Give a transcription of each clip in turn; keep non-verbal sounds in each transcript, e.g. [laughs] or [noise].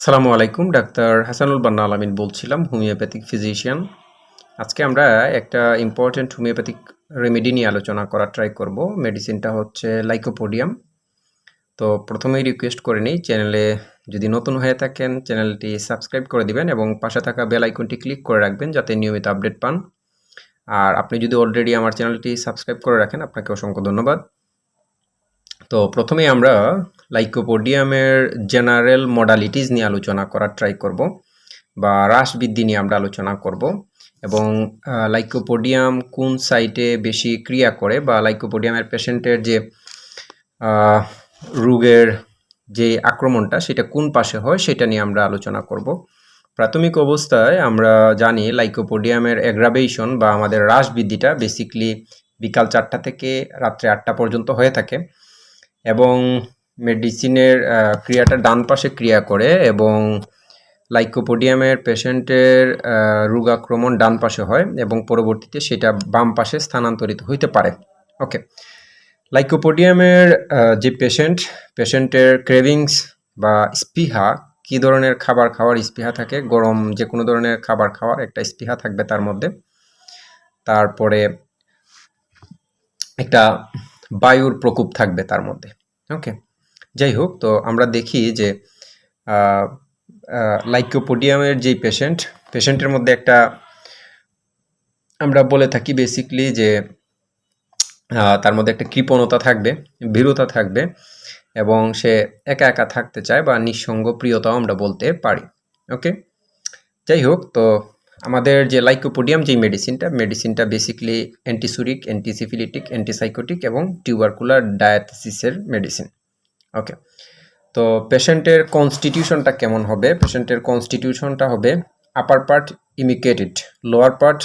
সালামু আলাইকুম, ডাক্তার হাসানুল বান্না আলামিন বলছিলাম, হোমিওপ্যাথিক ফিজিশিয়ান। আজকে আমরা একটা ইম্পর্ট্যান্ট হোমিওপ্যাথিক রেমেডি নিয়ে আলোচনা করার ট্রাই করব। মেডিসিনটা হচ্ছে লাইকোপোডিয়াম তো প্রথমেই রিকোয়েস্ট করে নিই চ্যানেলে যদি নতুন হয়ে থাকেন চ্যানেলটি সাবস্ক্রাইব করে দিবেন এবং পাশে থাকা বেল আইকনটি ক্লিক করে রাখবেন যাতে নিয়মিত আপডেট পান। আর আপনি যদি অলরেডি আমার চ্যানেলটি সাবস্ক্রাইব করে রাখেন, আপনাকে অসংখ্য ধন্যবাদ। তো প্রথমেই আমরা লাইকোপোডিয়ামের জেনারেল মডালিটিস নিয়ে আলোচনা করার ট্রাই করব, বা হ্রাস বৃদ্ধি নিয়ে আমরা আলোচনা করব, এবং লাইকোপোডিয়াম কোন সাইটে বেশি ক্রিয়া করে, বা লাইকোপোডিয়ামের পেশেন্টের যে রোগের যে আক্রমণটা, সেটা কোন পাশে হয়, সেটা নিয়ে আমরা আলোচনা করব। প্রাথমিক অবস্থায় আমরা জানি লাইকোপোডিয়ামের অ্যাগ্রাভেশন বা আমাদের হ্রাস বৃদ্ধিটা বেসিকলি বিকাল চারটা থেকে রাত্রে আটটা পর্যন্ত হয়ে থাকে, এবং মেডিসিনের ক্রিয়াটা ডান পাশে ক্রিয়া করে এবং লাইকোপোডিয়ামের পেশেন্টের রোগ আক্রমণ ডান পাশে হয় এবং পরবর্তীতে সেটা বাম পাশে স্থানান্তরিত হইতে পারে। ওকে। লাইকোপোডিয়ামের যে পেশেন্ট, পেশেন্টের ক্রেভিংস বা স্পিহা, কী ধরনের খাবার খাওয়ার স্পৃহা থাকে? গরম যে কোনো ধরনের খাবার খাওয়ার একটা স্পিহা থাকবে তার মধ্যে। তারপরে একটা বায়ুর প্রকোপ থাকবে তার মধ্যে। ওকে। যাই হোক, তো আমরা দেখি যে লাইকোপোডিয়ামের যেই পেশেন্ট পেশেন্টের মধ্যে একটা আমরা বলে থাকি বেসিকলি যে তার মধ্যে একটা কৃপণতা থাকবে, ভীরুতা থাকবে এবং সে একা একা থাকতে চায় বা নিঃসঙ্গ প্রিয়তাও আমরা বলতে পারি ওকে যাই হোক, তো আমাদের যে লাইকোপোডিয়াম যে মেডিসিনটা মেডিসিনটা বেসিকলি অ্যান্টিসুরিক অ্যান্টিসিফিলিটিক অ্যান্টিসাইকোটিক এবং টিউবারকুলার ডায়াথিসিসের মেডিসিন ওকে তো পেশেন্টের কনস্টিটিউশনটা কেমন হবে? পেশেন্টের কনস্টিটিউশনটা হবে upper part emaciated lower part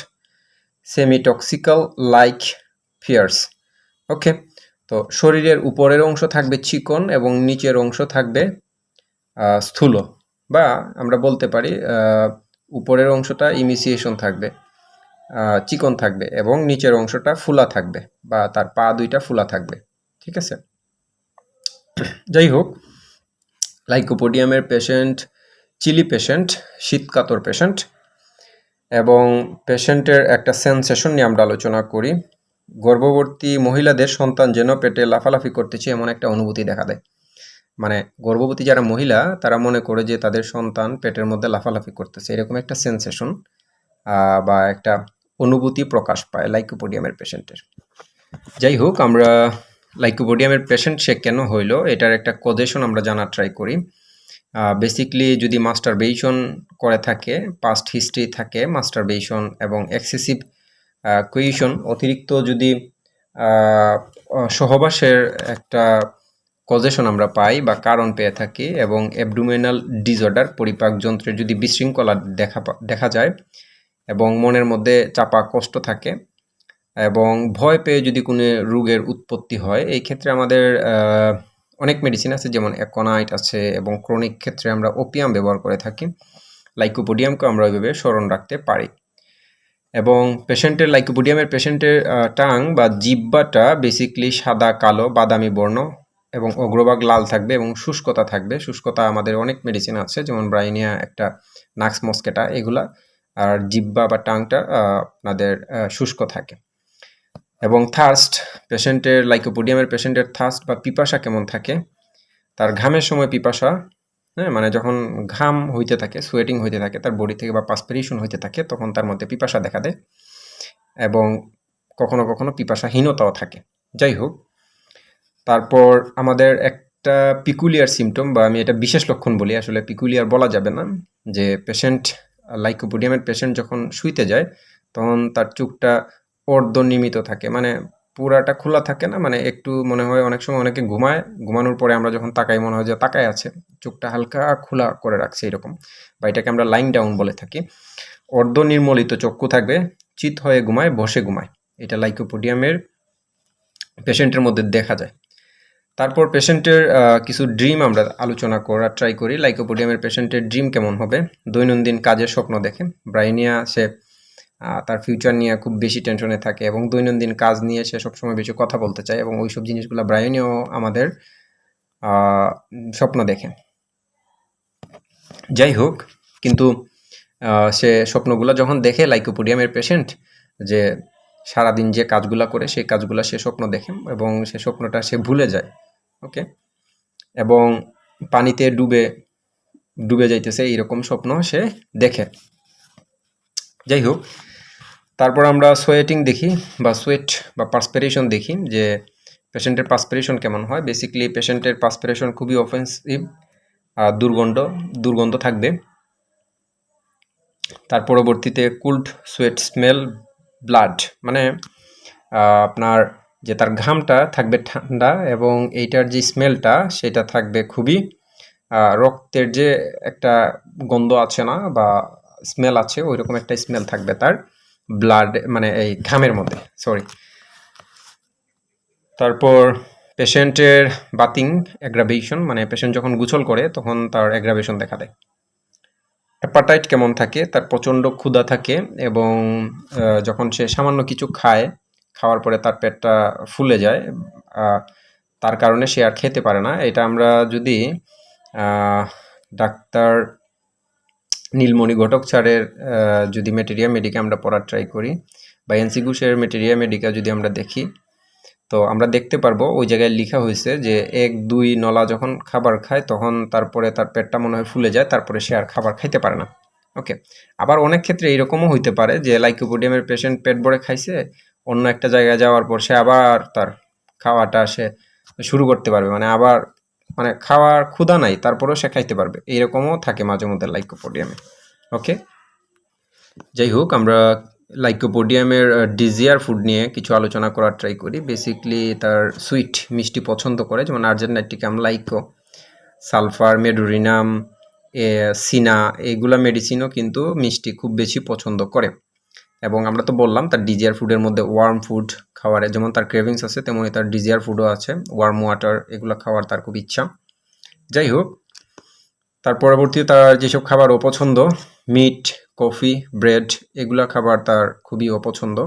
সেমিটক্সিক্যাল like fierce okay তো শরীরের উপরের অংশ থাকবে চিকন এবং নিচের অংশ থাকবে স্থূল বা আমরা বলতে পারি উপরের অংশটা ইমিসিয়েশন থাকবে চিকন থাকবে এবং নিচের অংশটা ফুলা থাকবে বা তার পা দুইটা ফুলা থাকবে। ঠিক আছে? যাই হোক লাইকোপোডিয়ামের পেশেন্ট চিলি পেশেন্ট শীতকাতর পেশেন্ট এবং পেশেন্টের একটা সেন্সেশন নিয়ে আমরা আলোচনা করি। গর্ভবতী মহিলাদের সন্তান যেন পেটে লাফালাফি করতেছে এমন একটা অনুভূতি দেখা দেয়। মানে গর্ভবতী যারা মহিলা, তারা মনে করে যে তাদের সন্তান পেটের মধ্যে লাফালাফি করতেছে। এরকম একটা সেন্সেশন বা একটা অনুভূতি প্রকাশ পায় লাইকোপোডিয়ামের পেশেন্টের যাই হোক আমরা লাইকোপোডিয়ামের পেশেন্ট সে কেন হইল? এটার একটা কজেশন আমরা জানার ট্রাই করি। বেসিকলি যদি মাস্টারবেশন করে থাকে পাস্ট হিস্ট্রি থাকে মাস্টারবেশন এবং এক্সেসিভ কুইশন অতিরিক্ত যদি সহবাসের একটা কজেশন আমরা পাই বা কারণ পেয়ে থাকি এবং অ্যাবডোমিনাল ডিসঅর্ডার পরিপাক যন্ত্রের যদি বিশৃঙ্খলা দেখা দেখা যায় এবং মনের মধ্যে চাপা কষ্ট থাকে এবং ভয় পেয়ে যদি কোনো রোগের উৎপত্তি হয়, এই ক্ষেত্রে আমাদের অনেক মেডিসিন আছে, যেমন অ্যাকোনাইট আছে এবং ক্রনিক ক্ষেত্রে আমরা ওপিয়াম ব্যবহার করে থাকি। লাইকোপোডিয়ামকে আমরা ওইভাবে স্মরণ রাখতে পারি। এবং পেশেন্টের লাইকোপোডিয়ামের পেশেন্টের টাং বা জিব্বাটা বেসিকলি সাদা, কালো, বাদামি বর্ণ এবং অগ্রভাগ লাল থাকবে এবং শুষ্কতা থাকবে। শুষ্কতা আমাদের অনেক মেডিসিন আছে, যেমন ব্রাইনিয়া, একটা নাক্স মস্কেটা, এগুলা। আর জিব্বা বা টাংটা আপনাদের শুষ্ক থাকে। এবং থার্স্ট পেশেন্টের লাইকোপোডিয়ামের পেশেন্টের থার্স্ট বা পিপাসা কেমন থাকে? তার ঘামের সময় পিপাসা হ্যাঁ মানে যখন ঘাম হইতে থাকে সোয়েটিং হইতে থাকে, তার বডি থেকে বা পাসপিরেশন হইতে থাকে, তখন তার মধ্যে পিপাসা দেখা দেয় এবং কখনো কখনো পিপাসাহীনতাও থাকে। যাই হোক, তারপর আমাদের একটা পিকুলিয়ার সিমটম বা আমি এটা বিশেষ লক্ষণ বলি, আসলে পিকুলিয়ার বলা যাবে না, যে পেশেন্ট লাইকোপোডিয়ামের পেশেন্ট যখন শুইতে যায়, তখন তার চোখটা অর্ধনিমিত থাকে। মানে পুরাটা খোলা থাকে না মানে একটু মনে হয় অনেক সময় অনেকে ঘুমায়, ঘুমানোর পরে আমরা যখন তাকাই মনে হয় যে তাকায় আছে, চোখটা হালকা খোলা করে রাখছে এরকম বা এটাকে আমরা লাইন ডাউন বলে থাকি। অর্ধনির্মলিত চক্ষু থাকবে, চিত হয়ে ঘুমায়, বসে ঘুমায়। এটা লাইকোপোডিয়ামের পেশেন্টের মধ্যে দেখা যায়। তারপর পেশেন্টের কিছু ড্রিম আমরা আলোচনা করার ট্রাই করি। লাইকোপোডিয়ামের পেশেন্টের ড্রিম কেমন হবে? দৈনন্দিন কাজের স্বপ্ন দেখে। ব্রাইনিয়া, সে তার ফিউচার নিয়ে খুব বেশি টেনশনে থাকে এবং দৈনন্দিন কাজ নিয়ে সে সবসময় বেশি কথা বলতে চায় এবং ওই সব জিনিসগুলো ব্রাইনিয়াও আমাদের স্বপ্ন দেখে। যাই হোক, কিন্তু সে স্বপ্নগুলো যখন দেখে লাইকোপোডিয়ামের পেশেন্ট যে সারাদিন যে কাজগুলা করে, সেই কাজগুলা সে স্বপ্ন দেখে এবং সে স্বপ্নটা সে ভুলে যায় ওকে এবং পানিতে ডুবে ডুবে যাইতেছে, এইরকম স্বপ্ন সে দেখে। যাই হোক তারপর আমরা সোয়েটিং দেখি বা সোয়েট বা পার্সপিরেশন দেখি যে পেশেন্টের পার্সপিরেশন কেমন হয়। বেসিক্যালি পেশেন্টের পার্সপিরেশন খুবই অফেন্সিভ দুর্গন্ধ দুর্গন্ধ থাকবে। তার পরবর্তীতে কুল্ড সোয়েট স্মেল ব্লাড মানে আপনার যে তার ঘামটা থাকবে ঠান্ডা এবং এইটার যে স্মেলটা সেটা থাকবে খুবই রক্তের যে একটা গন্ধ আছে না বা স্মেল আছে ওই রকম একটা স্মেল থাকবে তার। ব্লাড মানে এই ঘামের মধ্যে সরি তারপর পেশেন্টের বাতিং অ্যাগ্রাভেশন মানে পেশেন্ট যখন গুছল করে, তখন তার অ্যাগ্রাভেশন দেখা দেয়। অ্যাপাটাইট কেমন থাকে? তার প্রচণ্ড ক্ষুধা থাকে এবং যখন সে সামান্য কিছু খায়, খাওয়ার পরে তার পেটটা ফুলে যায় তার কারণে সে আর খেতে পারে না। এটা আমরা যদি ডাক্তার নীলমণি ঘটক স্যারের যদি মেটেরিয়া মেডিকা আমরা পড়ার ট্রাই করি বা এনসি ঘোষের মেটেরিয়া মেডিকা যদি আমরা দেখি, তো আমরা দেখতে পারব ওই জায়গায় লেখা হয়েছে যে এক, দুই নলা যখন খাবার খায় তখন তারপরে তার পেটটা মনে হয় ফুলে যায়, তারপরে সে আর খাবার খাইতে পারে না। ওকে আবার অনেক ক্ষেত্রে এরকমও হইতে পারে যে লাইকোপোডিয়ামের পেশেন্ট পেট ভরে খাইছে, অন্য একটা জায়গায় যাওয়ার পর সে আবার তার খাওয়াটা সে শুরু করতে পারবে। মানে আবার মানে খাওয়ার ক্ষুধা নাই, তারপরেও সে খাইতে পারবে। এইরকমও থাকে মাঝে মধ্যে লাইকোপোডিয়ামে, ওকে? যাই হোক, আমরা লাইকোপোডিয়ামের ডিজিয়ার ফুড নিয়ে কিছু আলোচনা করার ট্রাই করি। বেসিকলি তার সুইট মিষ্টি পছন্দ করে, যেমন আর্জেন্টাইটিকাম লাইকো। সালফার, মেডুরিনাম সিনা, এগুলা মেডিসিনও কিন্তু মিষ্টি খুব বেশি পছন্দ করে। এবং আমরা তো বললাম তার ডিজিয়ার ফুডের মধ্যে ওয়ার্ম ফুড খাওয়ারে, যেমন তার ক্রেভিংস আছে তেমনই তার ডিজিয়ার ফুডও আছে ওয়ার্ম ওয়াটার এগুলো খাওয়ার তার খুব ইচ্ছা। যাই হোক, তার পরবর্তী তার যেসব খাবার অপছন্দ মিট কফি ব্রেড এগুলা খাবার তার খুবই অপছন্দ।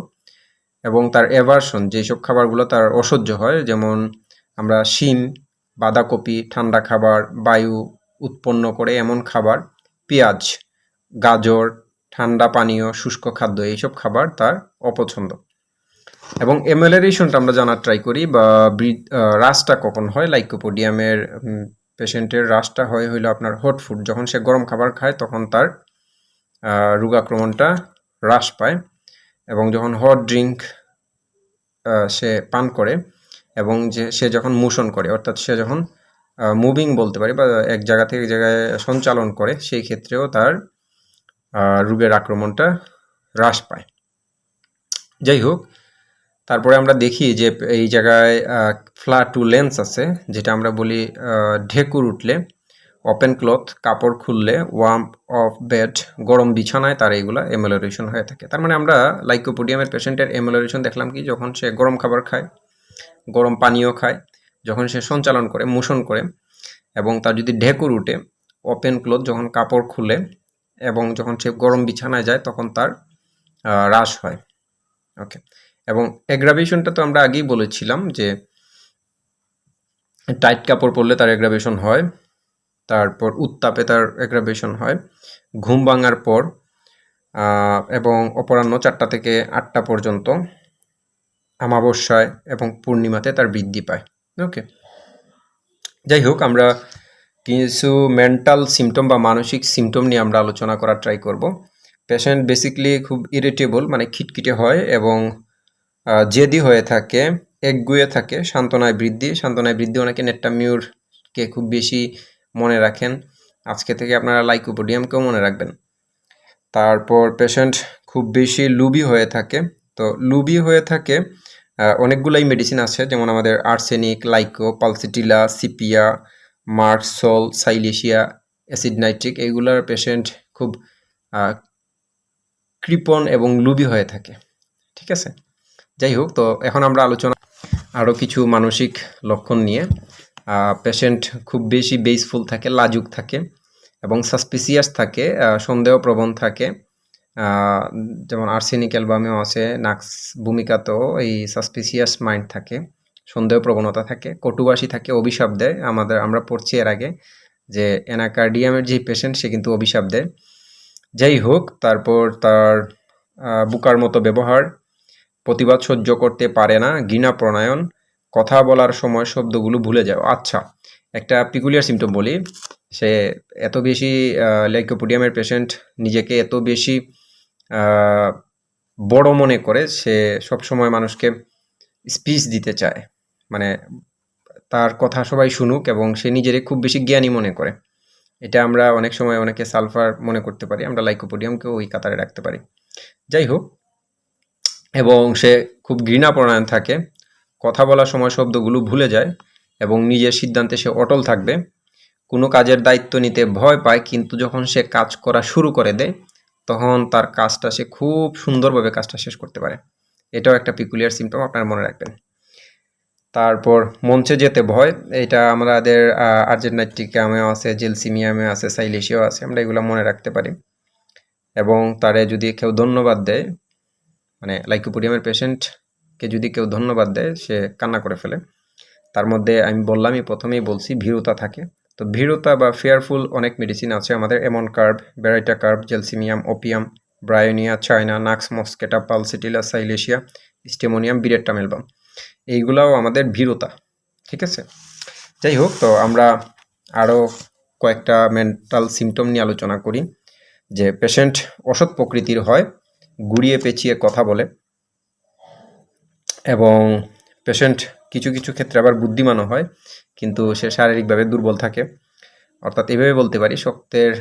এবং তার এভারশন যেসব খাবারগুলো তার অসহ্য হয়, যেমন আমরা শিম, বাঁধাকপি, ঠান্ডা খাবার, বায়ু উৎপন্ন করে এমন খাবার, পেঁয়াজ, গাজর ঠান্ডা পানীয়, শুষ্ক খাদ্য, এইসব খাবার তার অপছন্দ। এবং এমএলারেশনটা আমরা জানার ট্রাই করি, বা রাসটা কখন হয়? লাইকোপোডিয়ামের পেশেন্টের রাসটা হয় হইল আপনার হট ফুড যখন সে গরম খাবার খায়, তখন তার রোগাক্রমণটা হ্রাস পায়। এবং যখন হট ড্রিঙ্ক সে পান করে, এবং যে, সে যখন মোশন করে, অর্থাৎ সে যখন মুভিং বলতে পারি, বা এক জায়গা থেকে এক জায়গায় সঞ্চালন করে, সেই ক্ষেত্রেও তার রোগের আক্রমণটা হ্রাস পায়। যাই হোক, তারপরে আমরা দেখি যে এই জায়গায় ফ্লাটুলেন্স আছে, যেটা আমরা বলি ঢেকুর উঠলে ওপেন ক্লথ কাপড় খুললে ওয়ার্ম অফ বেড গরম বিছানায় তার এইগুলা এমোলারেশন হয়ে থাকে। তার মানে আমরা লাইকোপোডিয়ামের পেশেন্টের এমোলারেশন দেখলাম কি, যখন সে গরম খাবার খায়, গরম পানীয় খায়, যখন সে সঞ্চালন করে, মোশন করে, এবং তার যদি ঢেকুর উঠে ওপেন ক্লথ যখন কাপড় খুলে এবং যখন সে গরম বিছানায় যায়, তখন তার হ্রাস হয়। ওকে এবং অ্যাগ্রাভেশনটা তো আমরা আগেই বলেছিলাম যে টাইট কাপড় পরলে তার অ্যাগ্রাভেশন হয়, তারপর উত্তাপে তার অ্যাগ্রাভেশন হয়, ঘুম ভাঙার পর এবং অপরাহ্ন চারটা থেকে আটটা পর্যন্ত আমাবস্যায় এবং পূর্ণিমাতে তার বৃদ্ধি পায়। ওকে যাই হোক, আমরা কিছু মেন্টাল সিমটম বা মানসিক সিমটম নিয়ে আমরা আলোচনা করার ট্রাই করব। পেশেন্ট বেসিকলি খুব ইরিটেবল মানে খিটখিটে হয় এবং জেদি হয়ে থাকে, একগুয়ে থাকে, সান্ত্বনায় বৃদ্ধি। সান্ত্বনায় বৃদ্ধি অনেকে নেট্টামিউরকে খুব বেশি মনে রাখেন। আজকে থেকে আপনারা লাইকোপোডিয়ামকেও মনে রাখবেন। তারপর পেশেন্ট খুব বেশি লুবি হয়ে থাকে। তো লুবি হয়ে থাকে অনেকগুলাই মেডিসিন আছে, যেমন আমাদের arsenic lyco pulsatilla sepia merc sol silicea acid nitric এগুলার পেশেন্ট খুব কৃপণ এবং লুবি হয়ে থাকে। ঠিক আছে? যাই হোক তো এখন আমরা আলোচনা আরও কিছু মানসিক লক্ষণ নিয়ে। পেশেন্ট খুব বেশি বেসফুল থাকে লাজুক থাকে এবং সাসপিসিয়াস থাকে আহ, সন্দেহপ্রবণ থাকে। যেমন আর্সেনিক অ্যালবামেও আছে নাক্স ভূমিকাতেও এই সাসপিসিয়াস মাইন্ড থাকে। সন্দেহ প্রবণতা থাকে, কটুবাসী থাকে, অভিশাপ দেয়। আমাদের, আমরা পড়ছি এর আগে যে অ্যানাকার্ডিয়ামের যে পেশেন্ট সে কিন্তু অভিশাপ দেয়। যাই হোক, তারপর তার বুকার মতো ব্যবহার, প্রতিবাদ সহ্য করতে পারে না, ঘৃণা প্রণয়ন, কথা বলার সময় শব্দগুলো ভুলে যাও। আচ্ছা একটা পিকুলিয়ার সিমটম বলি। সে এত বেশি লাইকোপোডিয়ামের পেশেন্ট নিজেকে এত বেশি বড় মনে করে, সে সবসময় মানুষকে স্পিচ দিতে চায়। মানে তার কথা সবাই শুনুক এবং সে নিজেরে খুব বেশি জ্ঞানী মনে করে। এটা আমরা অনেক সময় অনেকে সালফার মনে করতে পারি, আমরা লাইকোপোডিয়ামকেও ওই কাতারে রাখতে পারি। যাই হোক, এবং সে খুব ঘৃণাপরায়ণ থাকে, কথা বলার সময় শব্দগুলো ভুলে যায় এবং নিজের সিদ্ধান্তে সে অটল থাকবে। কোনো কাজের দায়িত্ব নিতে ভয় পায়, কিন্তু যখন সে কাজ করা শুরু করে দেয়, তখন তার কাজটা সে খুব সুন্দরভাবে কাজটা শেষ করতে পারে। এটাও একটা পিকুলিয়ার সিমটম আপনারা মনে রাখবেন। তারপর মঞ্চে যেতে ভয়। এটা আমাদের আর্জেন্টাইটিকামেও আছে জেলসিমিয়ামে আছে সাইলেশিয়াও আছে, আমরা এগুলো মনে রাখতে পারি। এবং তারে যদি কেউ ধন্যবাদ দেয় মানে লাইকোপোডিয়ামের পেশেন্টকে যদি কেউ ধন্যবাদ দেয়, সে কান্না করে ফেলে। তার মধ্যে আমি বললামই, প্রথমেই বলছি, ভীরুতা থাকে। তো ভীরুতা বা ফেয়ারফুল অনেক মেডিসিন আছে আমাদের, এমন carb baryta carb gelsemium opium bryonia china nux moschata pulsatilla silicea stramonium বিরেট্টা album এইগুলাও আমাদের ভীরতা, ঠিক আছে? যাই হোক, তো আমরা আরও কয়েকটা মেন্টাল সিমটম নিয়ে আলোচনা করি। যে পেশেন্ট অসৎ প্রকৃতির হয়, গুড়িয়ে পেঁচিয়ে কথা বলে এবং পেশেন্ট কিছু কিছু ক্ষেত্রে আবার বুদ্ধিমানও হয়, কিন্তু সে শারীরিকভাবে দুর্বল থাকে। অর্থাৎ এভাবে বলতে পারি, শক্তের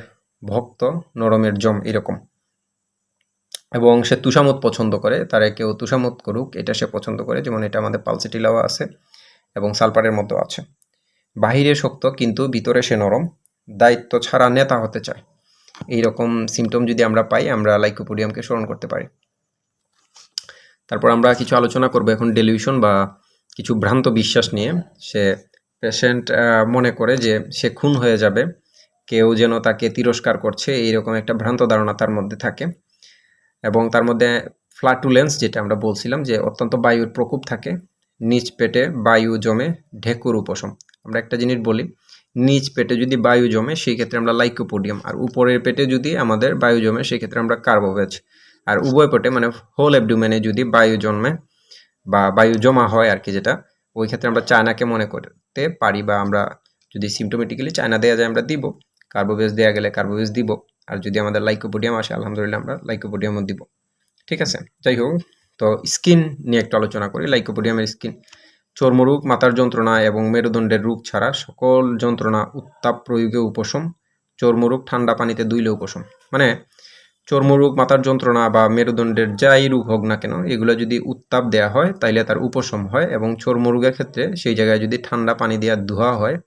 ভক্ত, নরমের জম, এরকম। এবং সে তুষামত পছন্দ করে, তারে কেউ তুষামত করুক, এটা সে পছন্দ করে, যেমন এটা আমাদের পালসিটিলাও আছে এবং সালপারের মতো আছে। বাহিরে শক্ত, কিন্তু ভিতরে সে নরম, দায়িত্ব ছাড়া নেতা হতে চায়। এই রকম সিমটম যদি আমরা পাই, আমরা লাইকোপোডিয়ামকে স্মরণ করতে পারি। তারপর আমরা কিছু আলোচনা করব এখন ডেলিউশন বা কিছু ভ্রান্ত বিশ্বাস নিয়ে। সে পেশেন্ট মনে করে যে সে খুন হয়ে যাবে, কেউ যেন তাকে তিরস্কার করছে, এইরকম একটা ভ্রান্ত ধারণা তার মধ্যে থাকে। এবং তার মধ্যে ফ্লাটুলেন্স যেটা আমরা বলছিলাম যে অত্যন্ত বায়ুর প্রকোপ থাকে নিচ পেটে বায়ু জমে ঢেকুর উপশম। আমরা একটা জিনিস বলি নিচ পেটে যদি বায়ু জমে সেই ক্ষেত্রে আমরা লাইকোপোডিয়াম আর উপরের পেটে যদি আমাদের বায়ু জমে সেই ক্ষেত্রে আমরা কার্বোভেজ আর উভয় পেটে মানে হোল অ্যাবডুমেনে যদি বায়ু জন্মে বা বায়ু জমা হয় আর কি যেটা, ওই ক্ষেত্রে আমরা চায়নাকে মনে করতে পারি বা আমরা যদি সিমটোমেটিক্যালি চায়না দেওয়া যায় আমরা দিব কার্বোভেজ দেওয়া গেলে কার্বোভেজ দিব। আর যদি আমাদের লাইকোপোডিয়াম আসে, আলহামদুলিল্লাহ আমরা লাইকোপোডিয়ামও দিব। ঠিক আছে? যাই হোক, তো স্কিন নিয়ে একটু আলোচনা করি। লাইকোপোডিয়ামের স্কিন। চর্মরোগ, মাথার যন্ত্রণা এবং মেরুদণ্ডের রোগ ছাড়া সকল যন্ত্রণা উত্তাপ, প্রয়োগে উপশম। চর্মরোগ, ঠান্ডা পানিতে দুইলে উপশম। মানে চর্মরোগ, মাথার যন্ত্রণা বা মেরুদণ্ডের যাই রোগ হোক না কেন, এগুলো যদি উত্তাপ দেওয়া হয়, তাইলে তার উপশম হয় এবং চর্মরোগের ক্ষেত্রে সেই জায়গায় যদি ঠান্ডা পানি দেওয়া ধোয়া হয়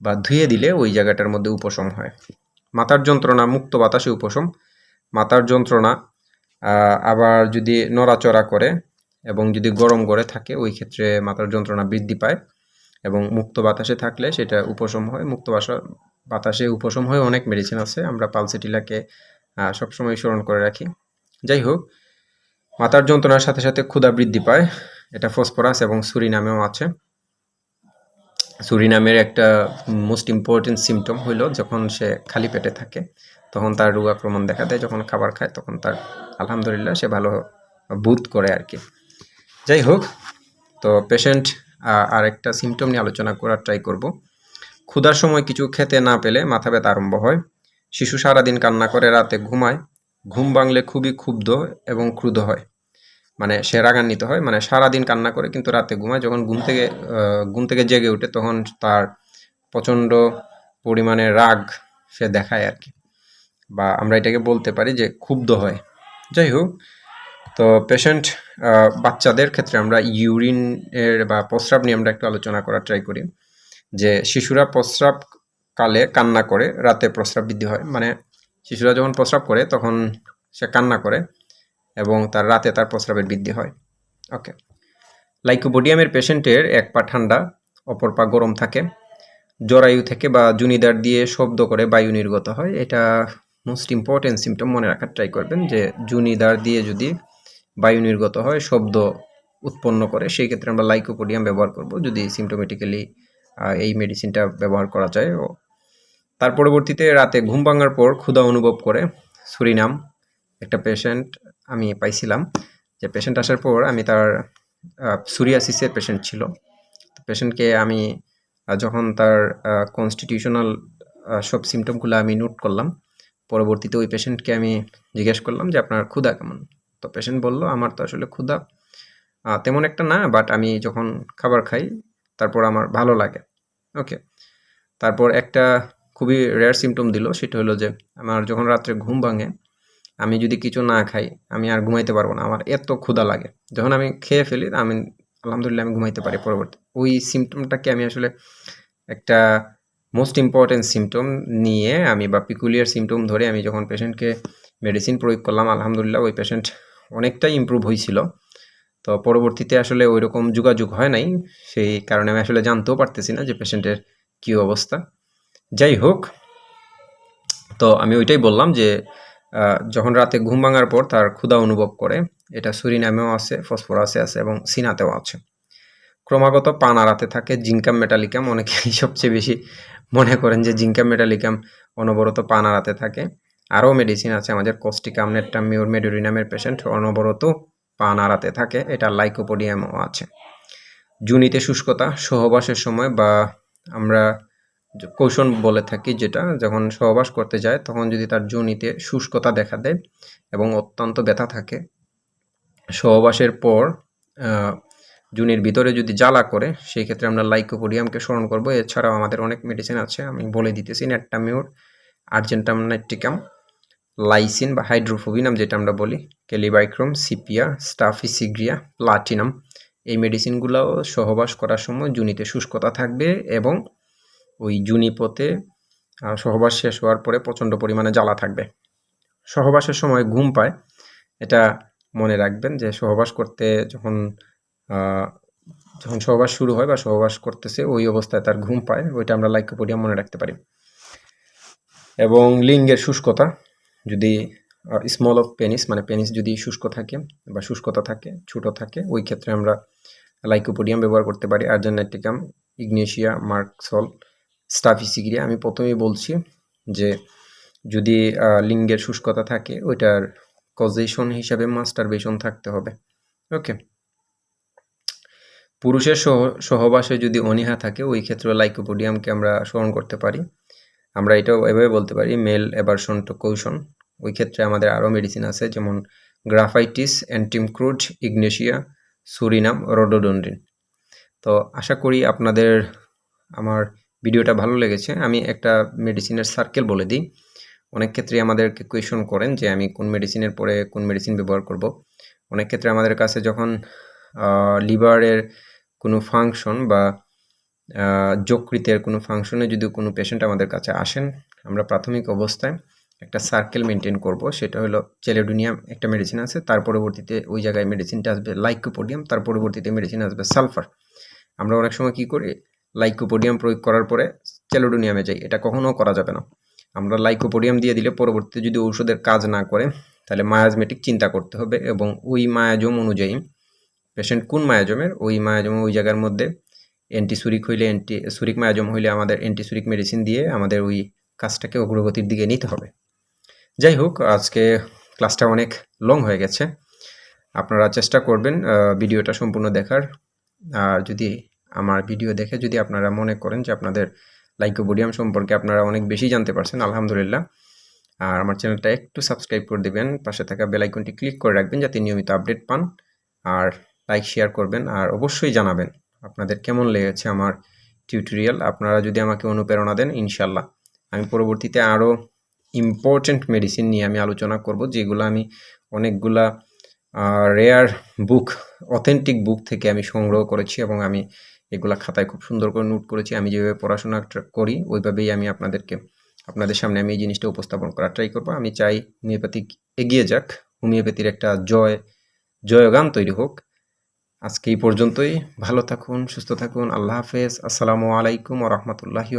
বা ধুয়ে দিলে ওই জায়গাটার মধ্যে উপশম হয়। মাথার যন্ত্রণা, মুক্ত বাতাসে উপশম। মাথার যন্ত্রণা আবার যদি নড়াচড়া করে এবং যদি গরম করে থাকে, ওই ক্ষেত্রে মাথার যন্ত্রণা বৃদ্ধি পায় এবং মুক্ত বাতাসে থাকলে সেটা উপশম হয়। মুক্ত বাসা, বাতাসে উপশম হয় অনেক মেডিসিন আছে, আমরা পালসিটিলাকে সবসময় স্মরণ করে রাখি। যাই হোক, মাথার যন্ত্রণার সাথে সাথে ক্ষুধা বৃদ্ধি পায়, এটা ফসফরাস এবং সুরি নামেও আছে। সুরি নামের একটা মোস্ট ইম্পর্টেন্ট সিমটম হইল যখন সে খালি পেটে থাকে, তখন তার রোগ আক্রমণ দেখা দেয়, যখন খাবার খায় তখন তার আলহামদুলিল্লাহ সে ভালো বুধ করে আর কি। যাই হোক, তো পেশেন্ট আর একটা সিমটম নিয়ে আলোচনা করার ট্রাই করব। ক্ষুধার সময় কিছু খেতে না পেলে মাথা ব্যথা আরম্ভ হয়। শিশু সারাদিন কান্না করে, রাতে ঘুমায়। ঘুম ভাঙলে খুবই ক্ষুব্ধ এবং ক্রুদ্ধ হয়। মানে সে রাগান্বিত হয় মানে সারাদিন কান্না করে কিন্তু রাতে ঘুমায়। যখন ঘুম থেকে ঘুম থেকে জেগে ওঠে, তখন তার প্রচণ্ড পরিমাণে রাগ সে দেখায় আর কি। বা আমরা এটাকে বলতে পারি যে ক্ষুব্ধ হয়। যাই হোক, তো পেশেন্ট বাচ্চাদের ক্ষেত্রে আমরা ইউরিনের বা প্রস্রাব নিয়ে আমরা একটু আলোচনা করার ট্রাই করি। যে শিশুরা প্রস্রাব কালে কান্না করে, রাতে প্রস্রাব বৃদ্ধি হয়। মানে শিশুরা যখন প্রস্রাব করে, তখন সে কান্না করে। এবং তার রাতে তার প্রস্রাবের বৃদ্ধি হয়। ওকে লাইকোবোডিয়ামের পেশেন্টের এক পা ঠান্ডা, অপর পা গরম থাকে। জরায়ু থেকে বা জুনিদার দিয়ে শব্দ করে বায়ু নির্গত হয়। এটা মোস্ট ইম্পর্টেন্ট সিমটম মনে রাখার ট্রাই করবেন যে জুনিদার দিয়ে যদি বায়ু নির্গত হয়, শব্দ উৎপন্ন করে, সেই ক্ষেত্রে আমরা লাইকোপোডিয়াম ব্যবহার করব যদি সিমটোমেটিক্যালি এই মেডিসিনটা ব্যবহার করা যায়। ও, তার পরবর্তীতে রাতে ঘুম ভাঙার পর ক্ষুধা অনুভব করে। সুরিনাম, একটা পেশেন্ট আমি পাইছিলাম যে পেশেন্ট আসার পর আমি তার সুরিয়াসিসের পেশেন্ট ছিল। পেশেন্টকে আমি যখন তার কনস্টিটিউশনাল সব সিমটমগুলো আমি নোট করলাম, পরবর্তীতে ওই পেশেন্টকে আমি জিজ্ঞেস করলাম যে, আপনার ক্ষুধা কেমন? তো পেশেন্ট বলল, আমার তো আসলে ক্ষুধা তেমন একটা না বাট আমি যখন খাবার খাই, তারপর আমার ভালো লাগে। ওকে তারপর একটা খুবই রেয়ার সিমটম দিল, সেটা হলো যে, আমার যখন রাত্রে ঘুম ভাঙে আমি যদি কিছু না খাই, আমি আর ঘুমাইতে পারব না। আমার এত ক্ষুধা লাগে। যখন আমি খেয়ে ফেলি, আমি, আলহামদুলিল্লাহ, আমি ঘুমাইতে পারি পরবর্তী। ওই সিমটমটাকে আমি আসলে একটা মোস্ট ইম্পর্টেন্ট সিমটম নিয়ে আমি বা পিকুলিয়ার সিমটম ধরে আমি যখন পেশেন্টকে মেডিসিন প্রয়োগ করলাম, আলহামদুলিল্লাহ, ওই পেশেন্ট অনেকটাই ইমপ্রুভ হয়েছিল তো পরবর্তীতে আসলে ওই রকম যোগাযোগ হয় নাই। সেই কারণে আমি আসলে জানতেও পারতেছি না যে পেশেন্টের কী অবস্থা। যাই হোক, তো আমি ওইটাই বললাম যে যখন রাতে ঘুম ভাঙার পর তার ক্ষুধা অনুভব করে, এটা সুরিনামেও আছে, ফসফরাসে আছে এবং সিনাতেও আছে। ক্রমাগত পান আড়াতে থাকে জিঙ্কাম মেটালিকাম অনেকেই [laughs] সবচেয়ে বেশি মনে করেন যে জিঙ্কাম মেটালিকাম অনবরত পান আড়াতে থাকে। আরও মেডিসিন আছে আমাদের কস্টিকাম নেট্টাম মিউর মেডোরিনামের পেশেন্ট অনবরত পান আড়াতে থাকে, এটা লাইকোপোডিয়ামও আছে। জুনিতে শুষ্কতা, সহবাসের সময় বা আমরা কৌশল বলে থাকি যেটা, যখন সহবাস করতে যায়, তখন যদি তার জুনিতে শুষ্কতা দেখা দেয় এবং অত্যন্ত ব্যথা থাকে, সহবাসের পর জুনির ভিতরে যদি জ্বালা করে, সেই ক্ষেত্রে আমরা লাইকোপোডিয়ামকে স্মরণ করব। এছাড়াও আমাদের অনেক মেডিসিন আছে, আমি বলে দিতেছি, নেট্টামিউর, আর্জেন্টাম, নাইট্রিকাম, লাইসিন বা হাইড্রোফোবিনাম যেটা আমরা বলি, ক্যালিবাইক্রোম, সিপিয়া, স্টাফিসিগ্রিয়া, প্লাটিনাম। এই মেডিসিনগুলোও সহবাস করার সময় জুনিতে শুষ্কতা থাকবে এবং ওই জুনিপথে আহ, সহবাস শেষ হওয়ার পরে প্রচণ্ড পরিমাণে জ্বালা থাকবে। সহবাসের সময় ঘুম পায়। এটা মনে রাখবেন যে সহবাস করতে যখন যখন সহবাস শুরু হয় বা সহবাস করতেছে ওই অবস্থায় তার ঘুম পায়। ওইটা আমরা লাইকোপোডিয়াম মনে রাখতে পারি। এবং লিঙ্গের শুষ্কতা যদি স্মল অফ পেনিস মানে পেনিস যদি শুষ্ক থাকে বা শুষ্কতা থাকে ছোট থাকে ওই ক্ষেত্রে আমরা লাইকোপোডিয়াম ব্যবহার করতে পারি। আর্জেনাইটিকাম ইগনেশিয়া মার্কসল স্টাফিসিগ্রিয়া আমি প্রথমেই বলছি যে যদি লিঙ্গের শুষ্কতা থাকে, ওইটার কজেশন হিসাবে মাস্টারবেশন থাকতে হবে ওকে পুরুষের সহ, সহবাসে যদি অনীহা থাকে, ওই ক্ষেত্রে লাইকোপোডিয়ামকে আমরা স্মরণ করতে পারি। আমরা এটাও এভাবে বলতে পারি মেল এভারশন টু কৌশন ওই ক্ষেত্রে আমাদের আরও মেডিসিন আছে, যেমন graphites antim crud ignatia psorinum rhododendron তো আশা করি আপনাদের, আমার ভিডিওটা ভালো লেগেছে, আমি একটা মেডিসিনের সার্কেল বলে দিই। অনেক ক্ষেত্রে আমাদেরকে কোয়েশন করেন যে আমি কোন মেডিসিনের পরে কোন মেডিসিন ব্যবহার করব। অনেক ক্ষেত্রে আমাদের কাছে যখন লিভারের কোনো ফাংশন বা যকৃতের কোনো ফাংশনে যদি কোনো পেশেন্ট আমাদের কাছে আসেন, আমরা প্রাথমিক অবস্থায় একটা সার্কেল মেনটেন করব। সেটা হলো চেলেডোনিয়াম একটা মেডিসিন আছে, তার পরবর্তীতে ওই জায়গায় মেডিসিনটা আসবে লাইকোপোডিয়াম তার পরবর্তীতে মেডিসিন আসবে সালফার আমরা অনেক সময় কি করি লাইকোপোডিয়াম প্রয়োগ করার পরে চেলোডোনিয়ামে যাই, এটা কখনো করা যাবে না। আমরা লাইকোপোডিয়াম দিয়ে দিলে পরবর্তীতে যদি ঔষধের কাজ না করে, তাহলে মায়াজমেটিক চিন্তা করতে হবে এবং ওই মায়াজম অনুযায়ী পেশেন্ট কোন মায়াজমের? ওই মায়াজম ওই জায়গার মধ্যে অ্যান্টিসুরিক হইলে অ্যান্টি সুরিক মায়াজম হইলে আমাদের অ্যান্টিসুরিক মেডিসিন দিয়ে আমাদের ওই কাজটাকে অগ্রগতির দিকে নিতে হবে। যাই হোক, আজকে ক্লাসটা অনেক লং হয়ে গেছে। আপনারা চেষ্টা করবেন ভিডিওটা সম্পূর্ণ দেখার। আর যদি আমার ভিডিও দেখে যদি আপনারা মনে করেন যে আপনাদের লাইকোবোডিয়াম সম্পর্কে আপনারা অনেক বেশি জানতে পারছেন, আলহামদুলিল্লাহ। আর আমার চ্যানেলটা একটু সাবস্ক্রাইব করে দেবেন, পাশে থাকা বেল আইকনটি ক্লিক করে রাখবেন যাতে নিয়মিত আপডেট পান। আর লাইক, শেয়ার করবেন আর অবশ্যই জানাবেন আপনাদের কেমন লেগেছে আমার টিউটোরিয়াল। আপনারা যদি আমাকে অনুপ্রেরণা দেন ইনশাল্লাহ আমি পরবর্তীতে আরও ইম্পর্ট্যান্ট মেডিসিন নিয়ে আমি আলোচনা করব, যেগুলো আমি অনেকগুলা রেয়ার বুক অথেন্টিক বুক থেকে আমি সংগ্রহ করেছি এবং আমি এগুলা খাতায় খুব সুন্দর করে নোট করেছি। আমি যেভাবে পড়াশোনা করি, ওইভাবেই আমি আপনাদেরকে, আপনাদের সামনে আমি এই জিনিসটা উপস্থাপন করার ট্রাই করব। আমি চাই হোমিওপ্যাথি এগিয়ে যাক, হোমিওপ্যাথির একটা জয়, জয়গান তৈরি হোক। আজকে এই পর্যন্তই। ভালো থাকুন, সুস্থ থাকুন। আল্লাহ হাফেজ। আসসালামু আলাইকুম ও রহমতুল্লাহি